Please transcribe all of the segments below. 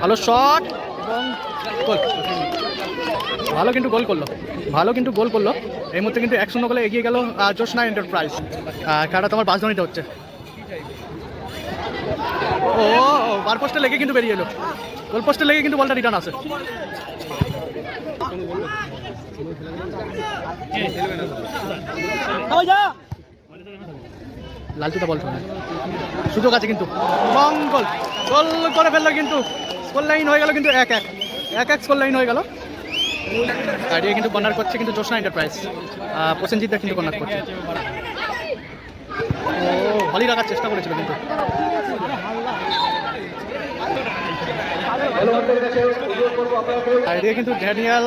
ভালো শট এবং গোল। ভালো কিন্তু গোল করল। ভালো কিন্তু গোল করল। এই মুহূর্তে কিন্তু এক শূন্য গোলে এগিয়ে গেল জোসনা এন্টারপ্রাইজ খেলাটা তোমার বাসধনিতে হচ্ছে। ও বার পোস্টে লেগে কিন্তু বেরিয়ে এলো। গোল পোস্টে লেগে কিন্তু বলটা রিটার্ন আসে লালচুটা বল শোনা। সুযোগ আছে কিন্তু। এবং গোল। করে ফেলল কিন্তু। স্কোর লাইন হয়ে গেল কিন্তু এক এক। এক এক স্কোর লাইন হয়ে গেল। আর কিন্তু কর্নার করছে কিন্তু জোসনা এন্টারপ্রাইজ প্রসেনজিৎদা কিন্তু কর্নার করছে। ও ভালোই রাখার চেষ্টা করেছিল কিন্তু। আর কিন্তু ড্যানিয়াল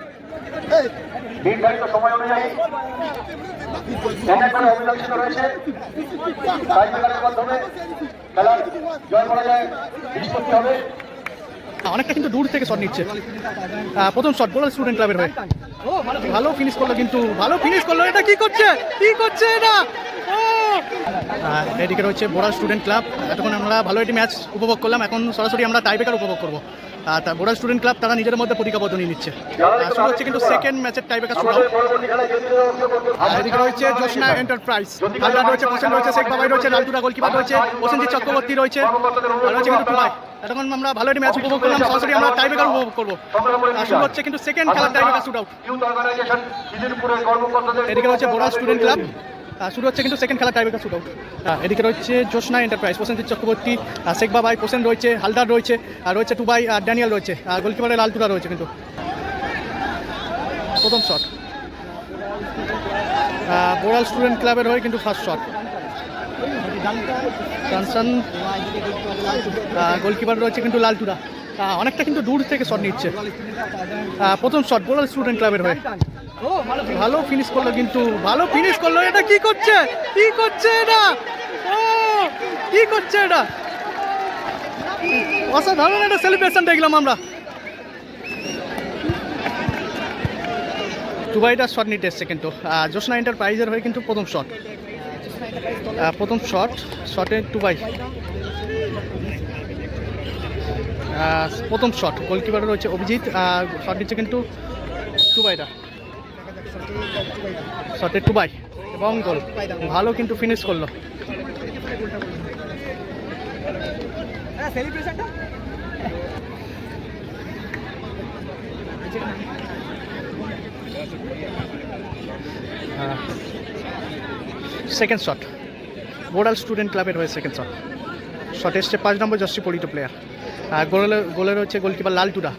নির্ধারিত সময় অনুযায়ী রয়েছে। মাধ্যমে খেলার জয় নিষ্পত্তি হবে। অনেকটা কিন্তু দূর থেকে শট নিচ্ছে। প্রথম শট বলো স্টুডেন্ট ক্লাবের হয়ে। ভালো ফিনিশ করল কিন্তু, ভালো ফিনিশ করল। এটা কি করছে? কি করছে এটা? এদিকে রয়েছে বোড়াল স্টুডেন্ট ক্লাব এতক্ষণ আমরা ভালো একটি ম্যাচ উপভোগ করলাম। এখন সরাসরি আমরা টাইবেকার উপভোগ করব। আর তা বোড়াল স্টুডেন্ট ক্লাব তারা নিজের মধ্যে প্রতিজ্ঞাবদ্ধ নিয়ে নিচ্ছে। শুরু হচ্ছে কিন্তু সেকেন্ড ম্যাচের খেলায় যদি আর এদিকে রয়েছে জোসনা এন্টারপ্রাইজ হালদার রয়েছে পোসেন রয়েছে শেখ বাবাই রয়েছে লালটুরা গোলকিপার রয়েছে প্রসেনজিৎ চক্রবর্তী রয়েছে। আর রয়েছে কিন্তু টুবাই এতক্ষণ আমরা ভালো একটি ম্যাচ উপভোগ করলাম সরাসরি আমরা টাইবেকার উপভোগ করব। আর শুরু হচ্ছে কিন্তু সেকেন্ড খেলার টাইবেকার শুট আউট এদিকে রয়েছে বোড়া স্টুডেন্ট ক্লাব। শুরু হচ্ছে কিন্তু সেকেন্ড খেলা টাইবেকার শুট আউট এদিকে রয়েছে জোসনা এন্টারপ্রাইজ প্রসেনজিৎ চক্রবর্তী শেখ বাবাই পোসেন রয়েছে হালদার রয়েছে আর রয়েছে টুবাই আর ড্যানিয়াল রয়েছে আর গোলকিপারে লালটুরা রয়েছে কিন্তু। প্রথম শট বোড়াল স্টুডেন্ট ক্লাবের হয়ে কিন্তু ফার্স্ট শট কানসান গোলকিপার রয়েছে কিন্তু লালটুরা অনেকটা কিন্তু দূর থেকে শট নিচ্ছে। প্রথম শট বোড়াল স্টুডেন্ট ক্লাবের হয়ে। ভালো ফিনিশ করল কিন্তু ভালো ফিনিশ করল। এটা কি করছে? কি করছে এটা? কি করছে এটা? অসাধারণ একটা সেলিব্রেশন দেখলাম আমরা। দুবাইটা শট নিতে এসছে কিন্তু। জোসনা এন্টারপ্রাইজের হয়ে কিন্তু প্রথম শট প্রথম শট শটে আহ, প্রথম শট গোলকিপার রয়েছে অভিজিৎ শট নিচ্ছে কিন্তু টুবাইটা শটে টুবাই এবং গোল ভালো কিন্তু ফিনিশ করল। সেকেন্ড শট বোর্ডাল স্টুডেন্ট ক্লাবের হয়ে সেকেন্ড শট শট এসছে পাঁচ নম্বর জস্টি পরিত প্লেয়ার আর গোলের গোলের রয়েছে গোলকিপার লালটুডা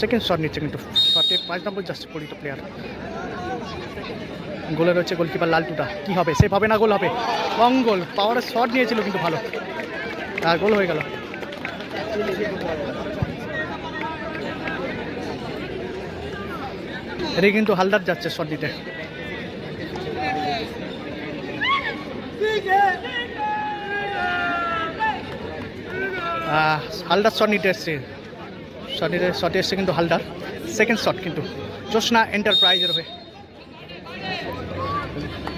সেকেন্ড শট নিচ্ছে কিন্তু শটে পাঁচ নম্বর জাস্টি পরিত প্লেয়ার গোলে রয়েছে গোলকিপার লালটুটা কি হবে? সেভ হবে না গোল হবে? লং গোল পাওয়ারের শট নিয়েছিল কিন্তু ভালো। আর গোল হয়ে গেল। এদিকে কিন্তু হালদার যাচ্ছে শট দিতে হালদার শট নিতে এসছে। শট নিতে শটে এসছে কিন্তু হালদার। সেকেন্ড শট কিন্তু। জোসনা এন্টারপ্রাইজের হয়ে।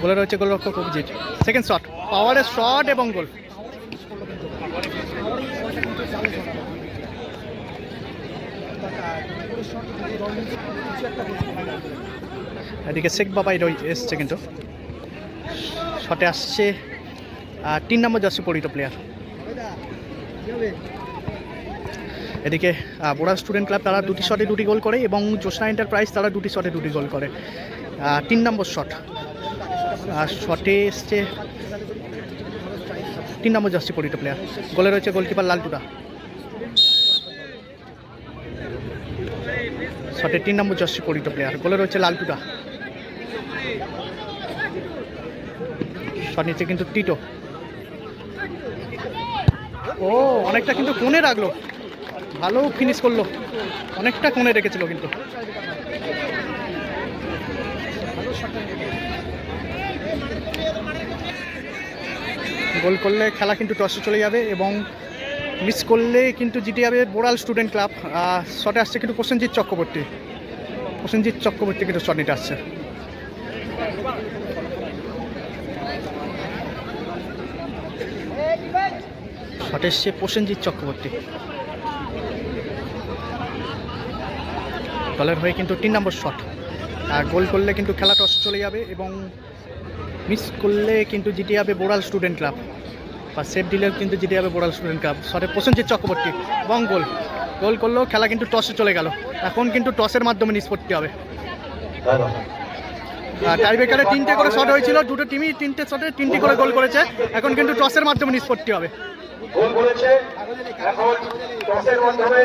গোলে রয়েছে গোলরক্ষক অভিজিৎ। সেকেন্ড শট পাওয়ারের শট এবং গোল এদিকে শেখ বাবাই রয়েছে এসছে কিন্তু। শটে আসছে তিন নম্বর জার্সি পরিত প্লেয়ার এদিকে বোড়া স্টুডেন্ট ক্লাব তারা দুটি শটে দুটি গোল করে এবং জোসনা এন্টারপ্রাইজ তারা দুটি শটে দুটি গোল করে। তিন নম্বর শট আর শটে এসছে তিন নম্বর জার্সি পরিত প্লেয়ার গোলে রয়েছে গোলকিপার লালটুরা শটে তিন নম্বর জার্সি পরিত প্লেয়ার গোলে রয়েছে লালটুরা শট নিচ্ছে কিন্তু টিটো। ও অনেকটা কিন্তু কোণে রাখল। ভালো ফিনিশ করল। অনেকটা কোণে রেখেছিল কিন্তু। গোল করলে খেলা কিন্তু টসে চলে যাবে এবং মিস করলে কিন্তু জিতে যাবে বোড়াল স্টুডেন্ট ক্লাব শটে আসছে কিন্তু প্রসেনজিৎ চক্রবর্তী। প্রসেনজিৎ চক্রবর্তী কিন্তু শট নিতে আসছে। Hey, শট এসছে প্রসেনজিৎ চক্রবর্তী। দলের হয়ে কিন্তু তিন নম্বর শট আর গোল করলে কিন্তু খেলা টস চলে যাবে এবং মিস করলে কিন্তু জিতে যাবে বোড়াল স্টুডেন্ট ক্লাব বা সেফ দিলেও কিন্তু জিতে যাবে বোড়াল স্টুডেন্ট ক্লাব শটে প্রসেনজিৎ চক্রবর্তী। এবং গোল গোল করলেও খেলা কিন্তু টসে চলে গেল। এখন কিন্তু টসের মাধ্যমে নিষ্পত্তি হবে। টাইব্রেকারে তিনটে করে শট হয়েছিল। দুটো টিমই তিনটে শটে তিনটি করে গোল করেছে। এখন কিন্তু টসের মাধ্যমে নিষ্পত্তি হবে। গোল করেছে। এখন টসের মাধ্যমে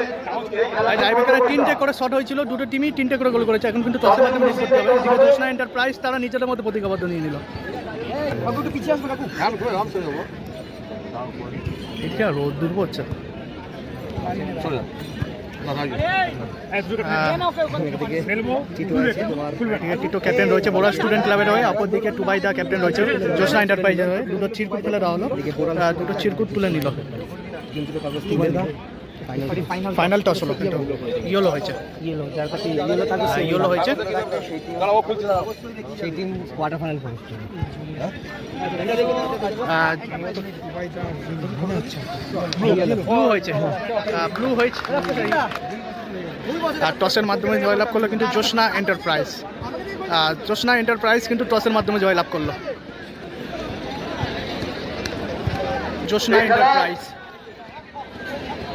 টাইব্রেকারে তিনটে করে শট হয়েছিল দুটো টিমই তিনটে করে গোল করেছে এখন কিন্তু টসের মাধ্যমে করতে হবে। জোসনা এন্টারপ্রাইজ তারা নিজেদের মধ্যে প্রতিজ্ঞাবদ্ধ নিয়ে নিল। এটা রোদ দুর্ব হচ্ছে ক্যাপ্টেন রয়েছে বোরা স্টুডেন্ট ক্লাবের হয়ে, অপরদিকে টুবাই দা ক্যাপ্টেন রয়েছে, জোসনা এন্টারপ্রাইজের হয়ে। দুটো চিরকুট তুলে দেওয়া হলো। দুটো চিরকুট তুলে নিল। ফাইনাল টস হলো কিন্তু ইয়েলো হয়েছে। ইয়েলো যার কাছে ইয়েলো থাকে আহ, ইয়েলো হয়েছে। সেই টিম কোয়ার্টার ফাইনাল পৌঁছছে ব্লু হয়েছে ব্লু হয়েছে। আর টসের মাধ্যমে জয়লাভ করল কিন্তু জোসনা এন্টারপ্রাইজ জোসনা এন্টারপ্রাইজ কিন্তু টসের মাধ্যমে জয়লাভ করল। জোসনা এন্টারপ্রাইজ টসের মাধ্যমে জোসা এন্টারপ্রাইজ আহ,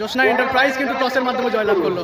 জোসনা এন্টারপ্রাইজ কিন্তু টসের মাধ্যমে জয়লাভ করল।